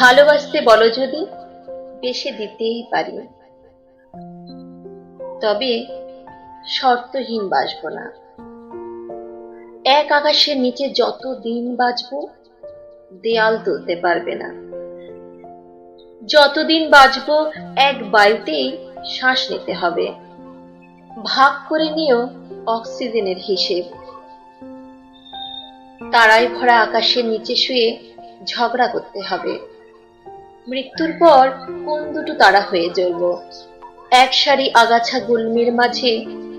ভালোবাসতে বলো যদি, বেশি দিতেই পারি। তবে শর্তহীন বাসব না। এক আকাশের নিচে যত দিন বাঁচবো, দেয়াল তুলতে পারবে না। যতদিন বাঁচবো, এক বায়ুতেই শ্বাস নিতে হবে। ভাগ করে নিও অক্সিজেনের হিসেব। তারাই ভরা আকাশের নিচে শুয়ে ঝগড়া করতে হবে। মৃত্যুর পর কোন দুটো তারা হয়ে জ্বলব এক সারি আগাছা গুলমির মাঝে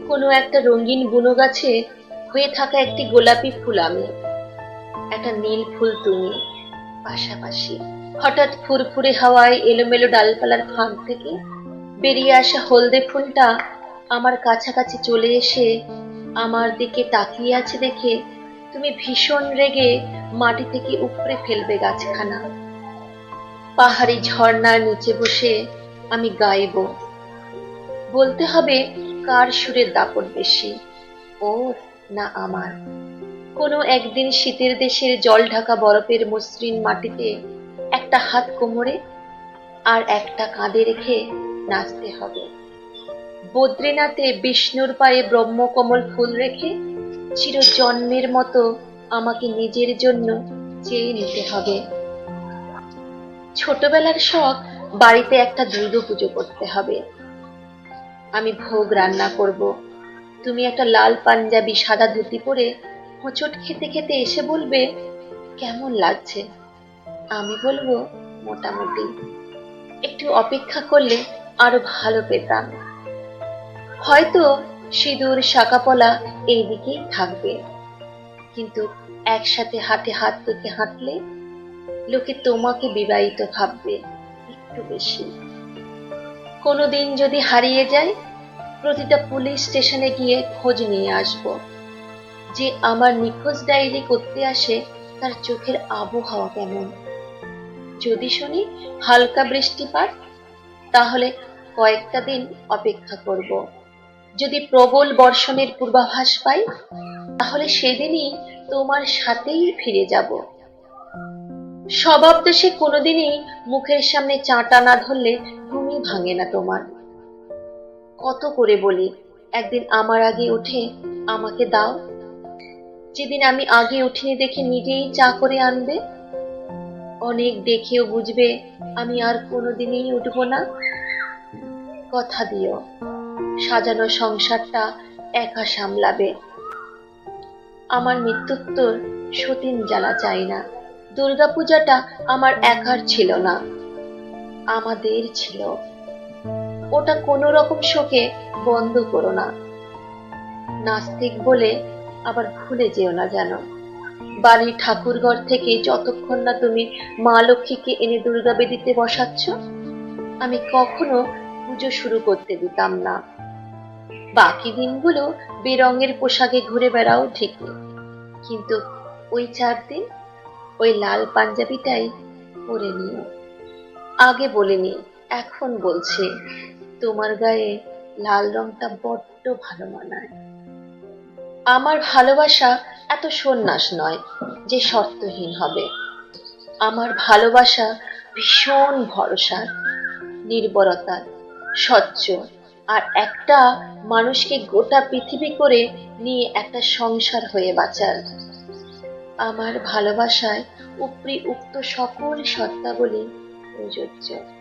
কোনো একটা রঙিন বুনো গাছে হয়ে থাকা একটি গোলাপি ফুল আমি একটা নীল ফুল তুমি পাশাপাশি। হঠাৎ ফুরফুরে হাওয়ায় এলোমেলো ডালপালার ফাঁক থেকে বেরিয়ে আসা হলদে ফুলটা আমার কাছাকাছি চলে এসে আমার দিকে তাকিয়ে আছে দেখে তুমি ভীষণ রেগে মাটি থেকে উপড়ে ফেলবে গাছখানা। পাহাড়ি ঝর্ণার নিচে বসে আমি গাইব। বলতে হবে, কার সুরের দাপট বেশি, ওর না আমার? কোনো একদিন শীতের দেশের জল ঢাকা বরফের মসৃণ মাটিতে একটা হাত কোমরে আর একটা কাঁধে রেখে নাচতে হবে। বদ্রীনাথে বিষ্ণুর পায়ে ব্রহ্মকমল ফুল রেখে চির জন্মের মতো আমাকে নিজের জন্য চেয়ে নিতে হবে। ছোটবেলার শখ, বাড়িতে একটা দুর্গা পুজো করতে হবে। আমি ভোগ রান্না করব। তুমি একটা লাল পাঞ্জাবি, সাদা ধুতি পরে হোঁচট খেতে খেতে এসে বলবে, কেমন লাগছে? আমি বলব, মোটামুটি। একটু অপেক্ষা করলে আরও ভালো পেতাম। হয়তো সিঁদুর শাকাপলা এই দিকেই থাকবে। কিন্তু একসাথে হাতে হাত থেকে হাঁটলে লোকে তোমাকে বিবাহিত ভাববে একটু বেশি। কোনোদিন যদি হারিয়ে যায় প্রতিটা পুলিশ স্টেশনে গিয়ে খোঁজ নিয়ে আসব। যে আমার নিখোঁজ ডায়েরি করতে আসে, তার চোখের আবহাওয়া কেমন? যদি শুনি হালকা বৃষ্টিপাত, তাহলে কয়েকটা দিন অপেক্ষা করব। যদি প্রবল বর্ষণের পূর্বাভাস পাই, তাহলে সেদিনই তোমার সাথেই ফিরে যাব। স্বভাব দোষে কোনোদিনই মুখের সামনে চাঁটা না ধরলে ঘুমই ভাঙে না তোমার। কত করে বলি, একদিন আমার আগে উঠে আমাকে দাও। যেদিন আমি আগে উঠিনি দেখে নিজেই চা করে আনবে। অনেক দেখেও বুঝবে আমি আর কোনোদিনই উঠবো না। কথা দিও, সাজানো সংসারটা একা সামলাবে। আমার মৃত্যুত্তর সতীন জ্বালা চাই না। দুর্গাপূজাটা আমার একার ছিল না, আমাদের ছিল। ওটা কোনো রকম শোকে বন্ধ করো না। নাস্তিক বলে আবার ভুলে যেও না জানো বাড়ির ঠাকুরঘর থেকে যতক্ষণ না তুমি মা লক্ষ্মীকে এনে দুর্গা বেদিতে বসাচ্ছ, আমি কখনো পুজো শুরু করতে দিতাম না। বাকি দিনগুলো বেরঙের পোশাকে ঘুরে বেড়াও ঠিকই কিন্তু ওই চার দিন ওই লাল পাঞ্জাবিটাই পরে নিও। আগে বলিনি এখন বলছি, তোমার গায়ে লাল রংটা বড্ড ভালো মানায়। আমার ভালোবাসা এত সন্ন্যাস নয় যে শর্তহীন হবে। আমার ভালোবাসা ভীষণ ভরসার নির্ভরতার স্বচ্ছ, আর একটা মানুষকে গোটা পৃথিবী করে নিয়ে একটা সংসার হয়ে বাঁচার। আমার ভালোবাসায় উপরি উক্ত সকল সত্তাবলী প্রযোজ্য।